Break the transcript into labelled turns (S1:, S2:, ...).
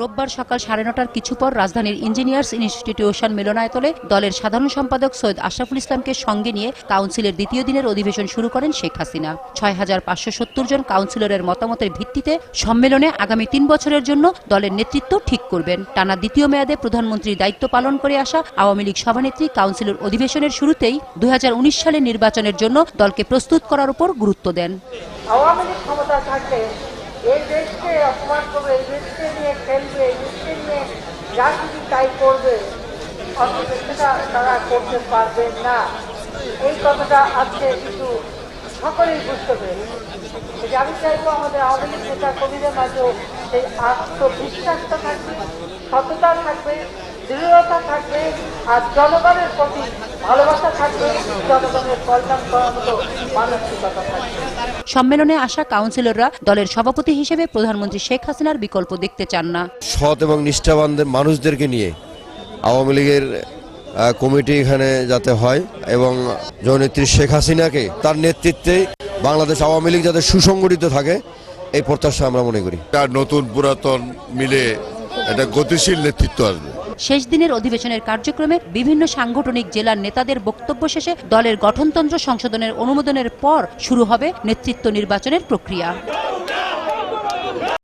S1: রোববার সকাল সাড়ে নটার কিছু পর রাজধানীর ইঞ্জিনিয়ার্স ইনস্টিটিউশন মিলনায়তলে দলের সাধারণ সম্পাদক সৈয়দ আশরাফুল ইসলামকে সঙ্গে নিয়ে কাউন্সিলের দ্বিতীয় দিনের অধিবেশন শুরু করেন শেখ হাসিনা। ছয় হাজার পাঁচশো সত্তর জন কাউন্সিলরের মতামতের ভিত্তিতে সম্মেলনে আগামী তিন বছরের জন্য দলের নেতৃত্ব ঠিক করবেন। টানা দ্বিতীয় মেয়াদে প্রধানমন্ত্রীর দায়িত্ব পালন করে আসা আওয়ামী লীগ সভানেত্রী কাউন্সিলর অধিবেশনের শুরুতেই দুই সালে নির্বাচনের জন্য দলকে প্রস্তুত করার উপর গুরুত্ব দেন।
S2: আওয়ামী লীগ ক্ষমতা থাকলে এই দেশকে অপমান করবে, এই দেশকে নিয়ে খেলবে এই নিয়ে যা কিছু তাই করবে অন্তত সেটা তারা করতে পারবে না। এই কথাটা আজকে কিন্তু সকলেই বুঝতে পেরেছে। আমি চাইব আমাদের আওয়ামী লীগ নেতা কবিদের মাঝেও সেই আত্মবিশ্বাসটা থাকবে সততা থাকবে দৃঢ়তা থাকবে আর জনগণের প্রতি ভালোবাসা থাকবে জনগণের কল্যাণ করার মতো মানসিকতা থাকবে।
S1: সম্মেলনে আসা কাউন্সিলররা দলের সভাপতি হিসেবে প্রধানমন্ত্রী শেখ হাসিনার বিকল্প দেখতে চান না।
S3: সৎ এবং নিষ্ঠাবানদের মানুষদেরকে নিয়ে আওয়ামী লীগের কমিটি এখানে যাতে হয় এবং জননেত্রী শেখ হাসিনাকে তার নেতৃত্বে বাংলাদেশ আওয়ামী লীগ যাতে সুসংগঠিত থাকে এই প্রত্যাশা আমরা মনে করি।
S4: তার নতুন পুরাতন মিলে একটা গতিশীল নেতৃত্ব আসবে।
S1: শেষ দিনের অধিবেশনের কার্যক্রমে বিভিন্ন সাংগঠনিক জেলার নেতাদের বক্তব্য শেষে দলের গঠনতন্ত্র সংশোধনের অনুমোদনের পর শুরু হবে নেতৃত্ব নির্বাচনের প্রক্রিয়া।